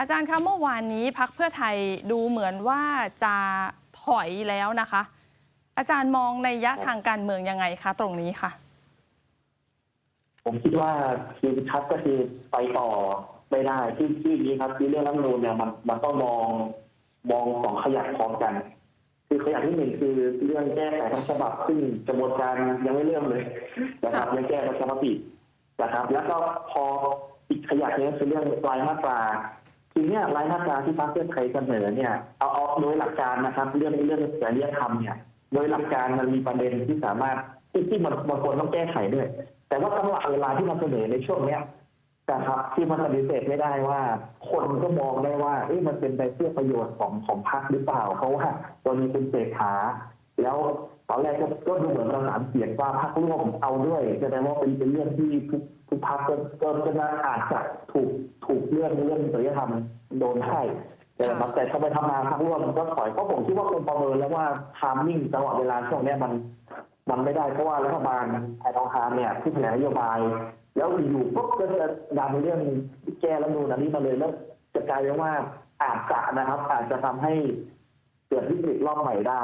อาจารย์คะเมื่อวานนี้พักเพื่อไทยดูเหมือนว่าจะถอยแล้วนะคะ อาจารย์มองในยยะทางการเมืองยังไงคะตรงนี้ค่ะ ผมคิดว่าคือชัดก็คือไปต่อไม่ได้ที่ที่นี้ครับคือเรื่องรัฐธรรมนูญเนี่ยมันมันต้องมองมองสองขยักพร้อมกัน คือขยักที่หนึ่งคือเรื่องแก้ไขทั้งฉบับซึ่งกระบวนการยังไม่เริ่มเลยนะครับยังแก้ประชามตินะครับ แล้วก็พออีกขยักหนึงก็คือเรื่องรายมาตรา ทีนี้รายมาตราที่พรรคเพื่อไทยเสนอเนี่ยเอาเอาโดยหลักการนะครับ เรื่องเรื่องจริยธรรมเนี่ย โดยหลักการมันมีประเด็นที่สามารถที่ที่มันบางคนต้องแก้ไขด้วย แต่ว่าจังหวะเวลาที่มันเสนอในช่วงเนี้ยนะครับที่มันปฏิเสธไม่ได้ว่า คนก็มองได้ว่าเอ๊ะมันเป็นไปเพื่อประโยชน์ของของพรรคหรือเปล่า เพราะว่าตอนนี้เป็นเศรษฐาแล้วตอนแรกก็ก็ดูเหมือนประสานเสียงว่าพรรคร่วมเอาด้วยแสดงว่าเป็นเป็นเรื่องที่ทุก ทุกพรรคก็ก็ก็น่าอาจจะถูกถูกเรื่องเรื่องจริยธรรมโดนให้แต่ครับแต่ทำไมทำงานพักร่วมก็ถอยเพราะผมคิดว่าคนประเมินแล้วว่าทามมิ่งจังหวะเวลาช่วงเนี้ยมันมันไม่ได้เพราะว่ารัฐบาลไทยทองคำเนี่ยที่แถลงนโยบาย แล้วอยู่ปุ๊บก็จะดันเรื่องแก้รัฐธรรมนูญอันนี้มาเลยแล้วจะกลายเป็นว่าอาจจะนะครับ อาจจะทำให้เกิดวิกฤตรอบใหม่ได้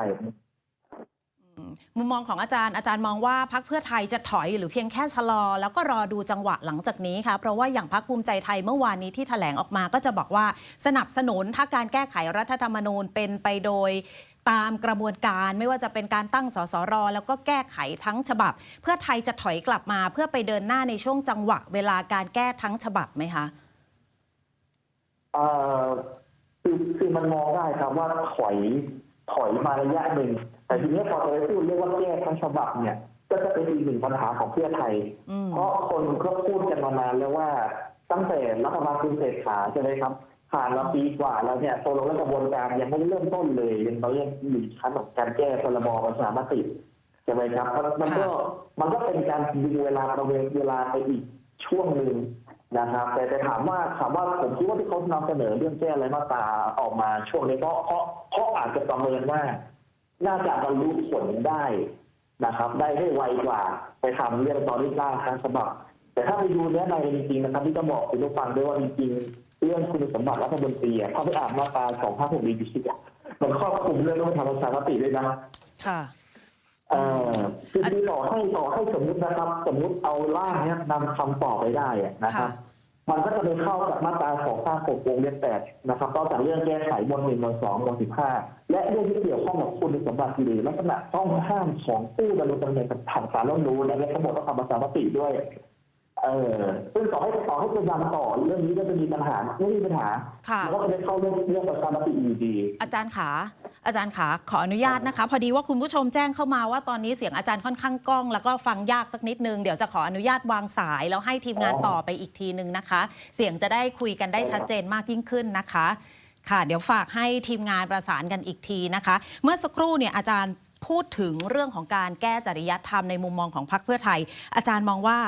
มุมมองของอาจารย์อาจารย์มองว่าพักเพื่อไทยจะถอยหรือเพียงแค่ชะลอ แล้วก็รอดูจังหวะหลังจากนี้ค่ะเพราะว่าอย่างพักภูมิใจไทยเมื่อวานนี้ที่แถลงออกมาก็จะบอกว่าสนับสนุนถ้าการแก้ไขรัฐธรรมนูญเป็นไปโดยตามกระบวนการไม่ว่าจะเป็นการตั้งสสร แล้วก็แก้ไขทั้งฉบับ เพื่อไทยจะถอยกลับมาเพื่อไปเดินหน้าในช่วงจังหวะ เวลาการแก้ทั้งฉบับไหมคะเอ่อคือคือมันมองได้ครับว่าถอยถอยมาระยะหนึ่ง แต่ทีนี้พอจะไปพูดเรียกว่าแก้ทั้งฉบับเนี่ย ก็จะเป็นอีกหนึ่งปัญหาของเพื่อไทยอืมเพราะคนก็พูดกันมานานแล้วว่าตั้งแต่รัฐบาลคุณเศรษฐาใช่ไหมครับผ่านมาปีกว่าแล้วเนี่ยตกลงแล้วกระบวนการยังไม่ได้เริ่มต้นเลยยังเรายังอยู่ในชั้นของการแก้พรบประชามติใช่ไหมครับมันมันก็มันก็เป็นการดึงเวลาประเวณเวลาไปอีกช่วงหนึ่งนะครับแต่แต่ถามว่าถามว่าผมคิดว่าที่เขานำเสนอเรื่องแก้อะไรมาตราออกมาช่วงนี้เพราะเพราะเพราะอาจจะประเมินว่า น่าจะบรรลุผลได้นะครับ ได้ได้ไวกว่าไปทำเรื่องตอนที่ร่างทั้งฉบับ แต่ถ้าไปดูเนื้อในจริงๆนะครับที่จะบอกคุณผู้ฟังด้วยว่าจริงๆเรื่องคุณสมบัติรัฐมนตรีอะถ้าไปอ่านมาตราสองห้าหกดีดีอะมันครอบคลุมเรื่องเรื่องทางประชามติด้วยนะค่ะเอ่อคือคือต่อให้ต่อให้สมมตินะครับ สมมติเอาร่างเนี้ยนำคำต่อไปได้อะนะครับค่ะ มันก็จะไปเข้ากับมาตราสองข้าหกวงเล็บแปดนะครับก็จากเรื่องแก้ไขบนหนึ่งบนสองบนสิบห้าและเรื่องที่เกี่ยวข้องกับคุณสมบัติหรือลักษณะต้องห้ามของผู้ดำรงตำแหน่งผ่านสารรัฐธรรมนูญและทั้งหมดต้องทำประชามติด้วย เออซึ่งต่อให้ต่อให้จะนำต่อเรื่องนี้ก็จะมีปัญหาไม่มีปัญหาค่ะมันก็จะไปเข้าเรื่องเรื่องประชามติอยู่ดี อาจารย์ขา อาจารย์ขาขออนุญาตนะคะ พอดีว่าคุณผู้ชมแจ้งเข้ามาว่าตอนนี้เสียงอาจารย์ค่อนข้างกล้อง แล้วก็ฟังยากสักนิดนึง เดี๋ยวจะขออนุญาตวางสาย แล้วให้ทีมงานอ๋อต่อไปอีกทีนึงนะคะ เสียงจะได้คุยกันได้ชัดเจนมากยิ่งขึ้นนะคะ ค่ะ เดี๋ยวฝากให้ทีมงานประสานกันอีกทีนะคะ เมื่อสักครู่เนี่ยอาจารย์พูดถึงเรื่องของการแก้จริยธรรมในมุมมองของพรรคเพื่อไทย อาจารย์มองว่า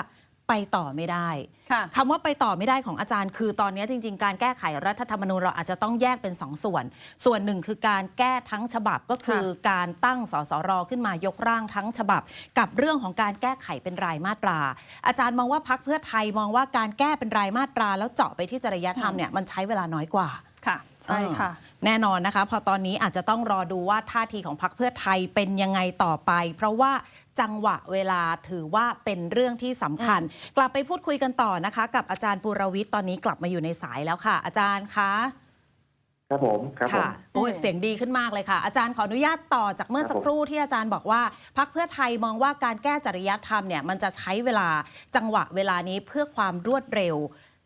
ไปต่อไม่ได้ค่ะคำว่าไปต่อไม่ได้ของอาจารย์คือตอนนี้จริง ๆ การแก้ไขรัฐธรรมนูญเราอาจจะต้องแยกเป็นสองส่วน ส่วนหนึ่งคือการแก้ทั้งฉบับก็คือการตั้งสสรขึ้นมายกร่างทั้งฉบับ กับเรื่องของการแก้ไขเป็นรายมาตรา อาจารย์มองว่าพักเพื่อไทยมองว่าการแก้เป็นรายมาตรา แล้วเจาะไปที่จริยธรรมเนี่ยมันใช้เวลาน้อยกว่า ค่ะ ใช่ค่ะ แน่นอนนะคะ พอตอนนี้อาจจะต้องรอดูว่าท่าทีของพรรคเพื่อไทยเป็นยังไงต่อไป เพราะว่าจังหวะเวลาถือว่าเป็นเรื่องที่สำคัญ กลับไปพูดคุยกันต่อนะคะ กับอาจารย์ปุรวิทย์ตอนนี้กลับมาอยู่ในสายแล้วค่ะ อาจารย์คะครับผมครับผมค่ะโอ้ยอืมเสียงดีขึ้นมากเลยค่ะ อาจารย์ขออนุญาตต่อจากเมื่อครับสักครู่ที่อาจารย์บอกว่าพรรคเพื่อไทยมองว่าการแก้จริยธรรมเนี่ยมันจะใช้เวลาจังหวะเวลานี้เพื่อความรวดเร็ว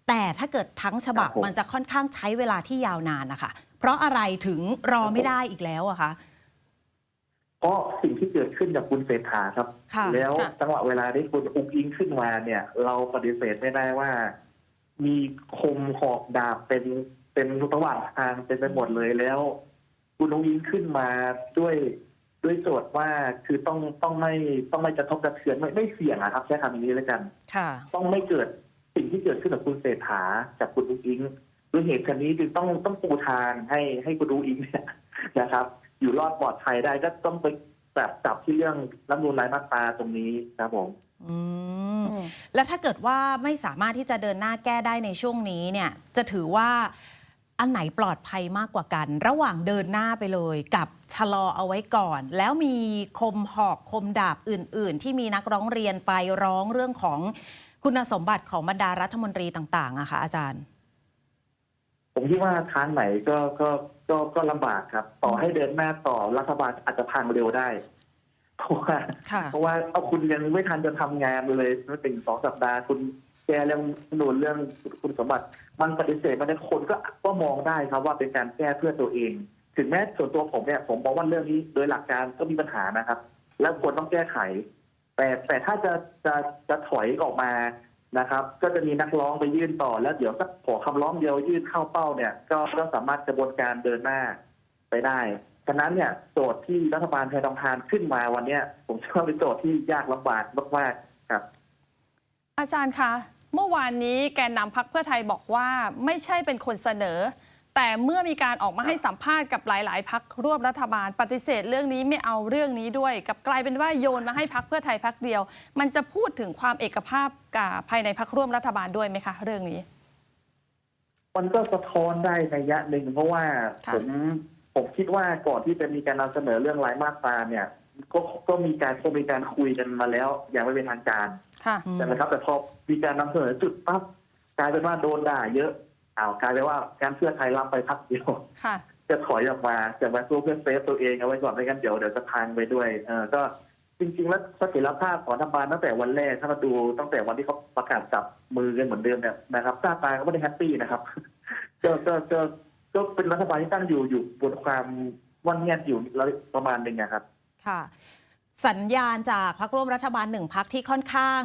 แต่ถ้าเกิดทั้งฉบับครับผมมันจะค่อนข้างใช้เวลาที่ยาวนานนะคะ เพราะอะไรถึงรอไม่ได้อีกแล้วอะคะเพราะสิ่งที่เกิดขึ้นกับคุณเศรษฐาครับค่ะแล้วค่ะจังหวะเวลาที่คุณอุ้งอิงขึ้นมาเนี่ย เราปฏิเสธไม่ได้ว่า มีคมหอกดาบเป็นเป็นระหว่างทางเป็นไปหมดเลยแล้ว คุณอุ้งอิงขึ้นมาด้วยด้วยโจทย์ว่าคือต้องต้องไม่ต้องไม่กระทบกระเทือนไม่ไม่เสี่ยงอะครับใช้คำนี้แล้วกันค่ะต้องไม่เกิดสิ่ง ที่เกิดขึ้นกับคุณเศรษฐาจากคุณอุ้งอิงด้วยเหตุการณ์นี้จึงต้องต้องปูทางให้ให้คุณอุ้งอิงเนี่ยนะครับ อยู่รอดปลอดภัยได้ก็ต้องไปแบบจับที่เรื่องรัฐมนูลรายมาตราตรงนี้ครับผมอืมแล้วถ้าเกิดว่าไม่สามารถที่จะเดินหน้าแก้ได้ในช่วงนี้เนี่ย จะถือว่าอันไหนปลอดภัยมากกว่ากัน ระหว่างเดินหน้าไปเลย กับชะลอเอาไว้ก่อน แล้วมีคมหอกคมดาบอื่น ๆ ที่มีนักร้องเรียนไปร้องเรื่องของ คุณสมบัติของบรรดารัฐมนตรีต่างๆอะค่ะอาจารย์ ผมคิดว่าทางไหนก็ก็ก็ก็ลำบากครับ ต่อให้เดินหน้าต่อรัฐบาลอาจจะพังเร็วได้ เพราะว่าค่ะเพราะว่าเอาคุณยังไม่ทันจะทำงานเลยไม่ถึงสองสัปดาห์คุณแก้เรื่องนูนเรื่องคุณสมบัติ มันปฏิเสธมันเนี่ยคนก็ก็มองได้ครับว่าเป็นการแก้เพื่อตัวเอง ถึงแม้ส่วนตัวผมเนี่ย ผมมองว่าเรื่องนี้โดยหลักการก็มีปัญหานะครับ แล้วควรต้องแก้ไข แต่แต่ถ้าจะจะจะถอยออกมานะครับ ก็จะมีนักร้องไปยื่นต่อ แล้วเดี๋ยวสักขอคำร้องเดียวยื่นเข้าเป้าเนี่ย ก็ก็สามารถกระบวนการเดินหน้าไปได้ฉะนั้นเนี่ยโจทย์ที่รัฐบาลไทยทองทานขึ้นมาวันเนี้ยผมเชื่อว่าเป็นโจทย์ที่ยากลำบากมากๆครับ อาจารย์คะเมื่อวานนี้แกนนำพักเพื่อไทยบอกว่าไม่ใช่เป็นคนเสนอ แต่เมื่อมีการออกมาให้สัมภาษณ์กับหลาย ๆ พักร่วมรัฐบาล ปฏิเสธเรื่องนี้ไม่เอาเรื่องนี้ด้วยกลับกลายเป็นว่าโยนมาให้พักเพื่อไทยพักเดียว มันจะพูดถึงความเอกภาพกับภายในพักร่วมรัฐบาลด้วยไหมคะ เรื่องนี้ มันก็สะท้อนได้ในยะหนึ่งเพราะว่าค่ะผมผมคิดว่าก่อนที่จะมีการนำเสนอเรื่องรายมาตราเนี่ยก็ก็มีการคงมีการคุยกันมาแล้ว อย่างไม่เป็นทางการค่ะอืมใช่ไหมครับ แต่พอมีการนำเสนอจุดปั๊บกลายเป็นว่าโดนด่าเยอะ อ้าวกลายเป็นว่าการเพื่อไทยรับไปพักเดียวค่ะ จะถอยออกมาจะมาสู้เพื่อเซฟตัวเองเอาไว้ก่อนไม่งั้นเดี๋ยวเดี๋ยวจะพังไปด้วยเออก็จริงๆ แล้วเสถียรภาพของรัฐบาลตั้งแต่วันแรกถ้ามาดูตั้งแต่วันที่เขาประกาศจับมือกันเหมือนเดิมเนี่ยนะครับหน้าตาก็ไม่ได้แฮปปี้นะครับก็ก็ก็ก็เป็นรัฐบาลที่ตั้งอยู่อยู่บนความว่างเงียบอยู่ระประมาณหนึ่งนะครับ ค่ะ สัญญาณจากพักร่วมรัฐบาลหนึ่งพักที่ค่อนข้าง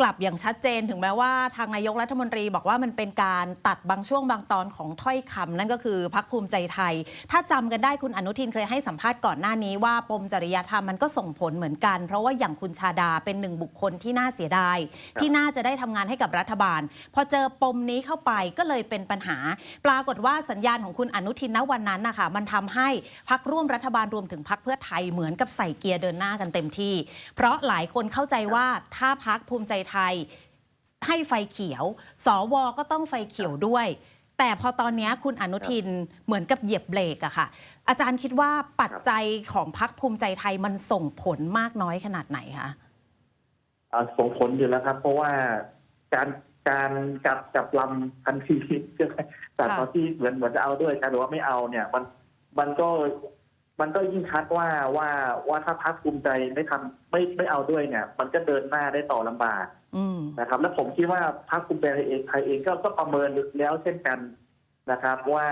กลับอย่างชัดเจนถึงแม้ว่าทางนายกรัฐมนตรีบอกว่ามันเป็นการตัดบางช่วงบางตอนของถ้อยคำนั่นก็คือพักภูมิใจไทย ถ้าจำกันได้คุณอนุทินเคยให้สัมภาษณ์ก่อนหน้านี้ว่าปมจริยธรรมมันก็ส่งผลเหมือนกัน เพราะว่าอย่างคุณชาดาเป็นหนึ่งบุคคลที่น่าเสียดายครับที่น่าจะได้ทำงานให้กับรัฐบาล พอเจอปมนี้เข้าไปก็เลยเป็นปัญหา ปรากฏว่าสัญญาณของคุณอนุทินณวันนั้นนะคะมันทำให้พักร่วมรัฐบาลรวมถึงพักเพื่อไทยเหมือนกับใส่เกียร์เดินหน้ากันเต็มที่ เพราะหลายคนเข้าใจว่าถ้าพักภูมิใจไทยให้ไฟเขียว สวก็ต้องไฟเขียวด้วย แต่พอตอนนี้คุณอนุทินเหมือนกับเหยียบเบรกอะค่ะ อาจารย์คิดว่าปัจจัยของพักภูมิใจไทยมันส่งผลมากน้อยขนาดไหนคะอ่าส่งผลอยู่แล้วครับ เพราะว่าการการจับจับลำทันทีใช่ไหมแต่ค่ะตอนที่เหมือนเหมือนจะเอาด้วยกันหรือว่าไม่เอาเนี่ย มันมันก็ มันก็ยิ่งชัดว่าว่าว่าถ้าพรรคภูมิใจไม่ทำไม่ไม่เอาด้วยเนี่ย มันก็เดินหน้าได้ต่อลำบากอืมนะครับ แล้วผมคิดว่าพรรคภูมิใจไทยเองไทยเองก็ก็ประเมินแล้วเช่นกันนะครับ ว่า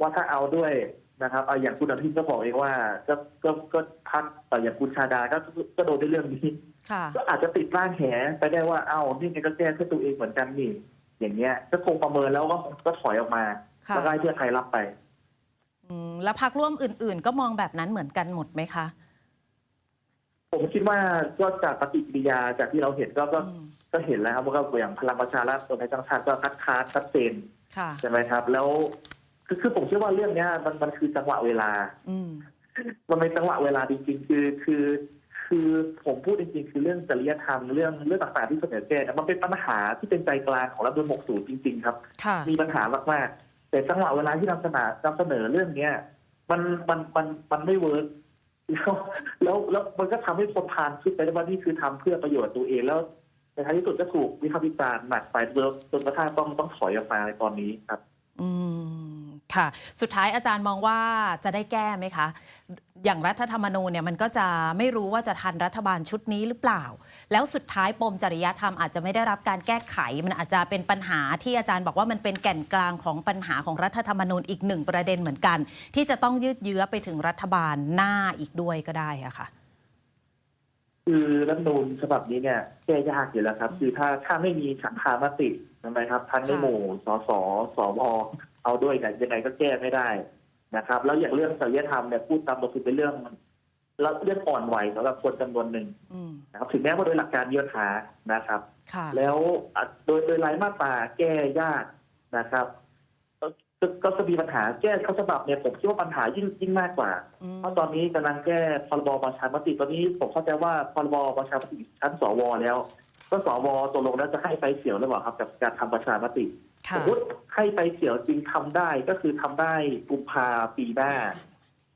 ว่าถ้าเอาด้วยนะครับเอาอย่างคุณอนุทินก็บอกเองว่า ก็ก็ก็พักอย่างคุณชาดาก็ก็โดนในเรื่องนี้ค่ะก็อาจจะติดร่างแหไปได้ว่าเอ้านี่ไงก็แก้เพื่อตัวเองเหมือนกันนี่อย่างเงี้ยก็คงประเมินแล้วก็ก็ถอยออกมาค่ะแล้วก็ให้เพื่อไทยรับไปอืม แล้วพักร่วมอื่น ๆ ก็มองแบบนั้นเหมือนกันหมดไหมคะ ผมคิดว่าก็จากปฏิกิริยาจากที่เราเห็นก็ก็อืมก็เห็นแล้วครับว่าก็อย่างพลังประชารัฐตัวในจังชาติก็คัดค้านชัดเจนค่ะใช่ไหมครับ แล้วคือคือผมเชื่อว่าเรื่องเนี้ย มันมันคือจังหวะเวลา อืมมันเป็นจังหวะเวลาจริงๆ คือคือคือผมพูดจริงๆ คือเรื่องจริยธรรมเรื่องเรื่องต่างๆที่เสนอแก้เนี่ยมันเป็นปัญหาที่เป็นใจกลางของรัฐธรรมนูญ60จริง ๆ ครับค่ะมีปัญหามากๆ แต่จังหวะเวลาที่นำเสนอนำเสนอเรื่องเนี้ยมันมันมันมันไม่เวิร์กแล้วแล้วแล้วมันก็ทำให้คนพานคิดไปได้ว่านี่คือทำเพื่อประโยชน์ตัวเองแล้วในท้ายที่สุดก็ถูกวิพากษ์วิจารณ์หนักไปจนกระทั่งต้องต้องถอยออกมาในตอนนี้ครับ อืมค่ะ สุดท้ายอาจารย์มองว่าจะได้แก้ไหมคะ อย่างรัฐธรรมนูญเนี่ยมันก็จะไม่รู้ว่าจะทันรัฐบาลชุดนี้หรือเปล่า แล้วสุดท้ายปมจริยธรรมอาจจะไม่ได้รับการแก้ไข มันอาจจะเป็นปัญหาที่อาจารย์บอกว่ามันเป็นแก่นกลางของปัญหาของรัฐธรรมนูญอีกหนึ่งประเด็นเหมือนกัน ที่จะต้องยืดเยื้อไปถึงรัฐบาลหน้าอีกด้วยก็ได้อะค่ะ คือรัฐธรรมนูญฉบับนี้เนี่ยแก้ยากอยู่แล้วครับ คือถ้าถ้าไม่มีฉันทามติใช่ไหมครับทั้งในหมู่สสสวเอาด้วยเนี่ยยังไงก็แก้ไม่ได้ นะครับ แล้วอย่างเรื่องจริยธรรมเนี่ยพูดตามตรงคือเป็นเรื่องแล้วเรื่องอ่อนไหวสำหรับคนจำนวนหนึ่งอืมนะครับถึงแม้ว่าโดยหลักการมีปัญหานะครับค่ะแล้วอะโดยโดยรายมาตราแก้ยากนะครับก็ก็ก็จะมีปัญหาแก้เข้าฉบับเนี่ยผมคิดว่าปัญหายิ่งยิ่งมากกว่าอืมเพราะตอนนี้กำลังแก้พรบประชามติตอนนี้ผมเข้าใจว่าพรบประชามติชั้นสวแล้ว ก็สวตกลงแล้วจะให้ไฟเขียวหรือเปล่าครับกับการทำประชามติค่ะ สมมติให้ไปเกี่ยวจริงทำได้ก็คือทำได้กุมภาปีหน้า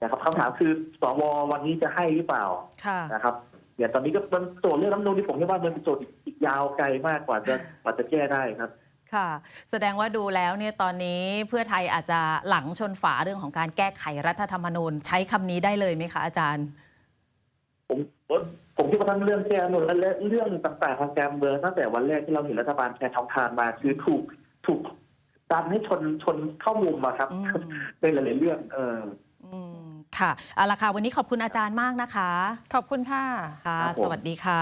นะครับคำถามคือสววันนี้จะให้หรือเปล่าค่ะนะครับอย่างตอนนี้ก็มันโจทย์เรื่องรัฐธรรมนูญที่ผมคิดว่ามันเป็นโจทย์อีกยาวไกลมากกว่าจะกว่าจะแก้ได้ครับค่ะ แสดงว่าดูแล้วเนี่ยตอนนี้เพื่อไทยอาจจะหลังชนฝาเรื่องของการแก้ไขรัฐธรรมนูญใช้คำนี้ได้เลยไหมคะอาจารย์ผมผมคิดว่าทั้งเรื่องแก้รัฐธรรมนูญและเรื่องต่างๆทางการเมืองตั้งแต่วันแรกที่เราเห็นรัฐบาลแชร์ทำทานมาคือถูก ถูกดันให้ชนชนเข้ามุมอะครับอืม ในหลายๆเรื่องเออ อืมค่ะเอาละค่ะ วันนี้ขอบคุณอาจารย์มากนะคะ ขอบคุณค่ะ ค่ะ ครับผม สวัสดีค่ะ